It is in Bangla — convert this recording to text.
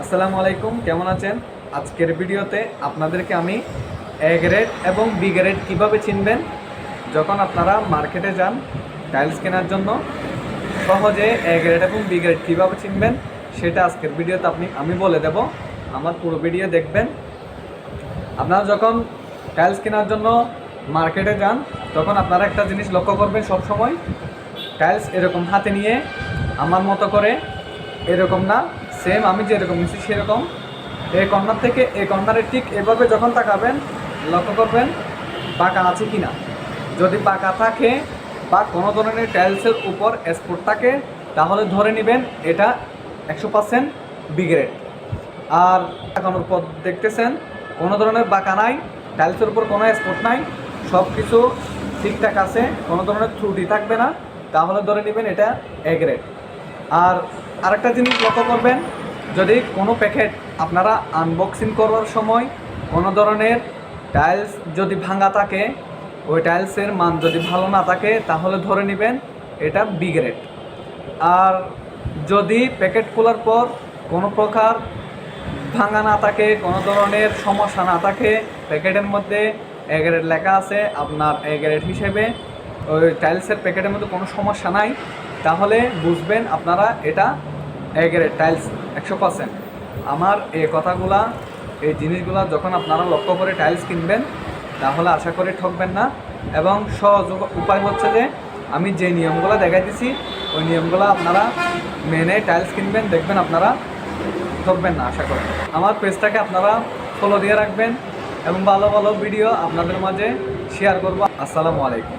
আসসালামু আলাইকুম, কেমন আছেন? আজকের ভিডিওতে আপনাদেরকে আমি এ গ্রেড এবং বি গ্রেড কীভাবে চিনবেন? যখন আপনারা মার্কেটে যান টাইলস কেনার জন্য, সহজে এ গ্রেড এবং বি গ্রেড কীভাবে চিনবেন, সেটা আজকের ভিডিওতে আপনি, আমি বলে দেব। আমার পুরো ভিডিও দেখবেন। আপনারা যখন টাইলস কেনার জন্য মার্কেটে যান, তখন আপনারা একটা জিনিস লক্ষ্য করবেন সব সময় টাইলস এরকম হাতে নিয়ে, আমার মতো করে, এরকম না। সেম আমি যেরকম নিচ্ছি সেরকম। এই কর্নার থেকে এই কর্নারে ঠিক এভাবে যখন তাকাবেন, লক্ষ্য করবেন বাঁকা আছে কি না যদি বাঁকা থাকে বা কোনো ধরনের টাইলসের উপর স্পট থাকে, তাহলে ধরে নেবেন এটা একশো পার্সেন্ট বিগ্রেড আর তাকানোর পর দেখতেছেন, কোনো ধরনের বাঁকা নাই টাইলসের উপর কোনো স্পট নাই সব কিছু ঠিকঠাক আছে, কোনো ধরনের ত্রুটি থাকবে না, তাহলে ধরে নেবেন এটা এগ্রেড আর আরেকটা জিনিস লক্ষ্য করবেন, যদি কোনো প্যাকেট আপনারা আনবক্সিং করার সময় কোনো ধরনের টাইলস যদি ভাঙা থাকে, ওই টাইলসের মান যদি ভালো না থাকে, তাহলে ধরে নেবেন এটা বি গ্রেড আর যদি প্যাকেট খোলার পর কোনো প্রকার ভাঙা না থাকে, কোনো ধরনের সমস্যা না থাকে, প্যাকেটের মধ্যে এ গ্রেড লেখা আছে, আপনার এ গ্রেড হিসেবে, ওই টাইলসের প্যাকেটের মধ্যে কোনো সমস্যা নাই তাহলে বুঝবেন আপনারা এটা এ গ্রেড টাইলস একশো পার্সেন্ট আমার এই কথাগুলা, এই জিনিসগুলা যখন আপনারা লক্ষ্য করে টাইলস কিনবেন, তাহলে আশা করি ঠকবেন না। এবং সহজ উপায় হচ্ছে যে, আমি যে নিয়মগুলো দেখাই দিছি ওই নিয়মগুলো আপনারা মেনে টাইলস কিনবেন, দেখবেন আপনারা ঠকবেন না, আশা করি। আমার পেজটাকে আপনারা ফলো দিয়ে রাখবেন এবং ভালো ভালো ভিডিও আপনাদের মাঝে শেয়ার করব। আসসালামু আলাইকুম।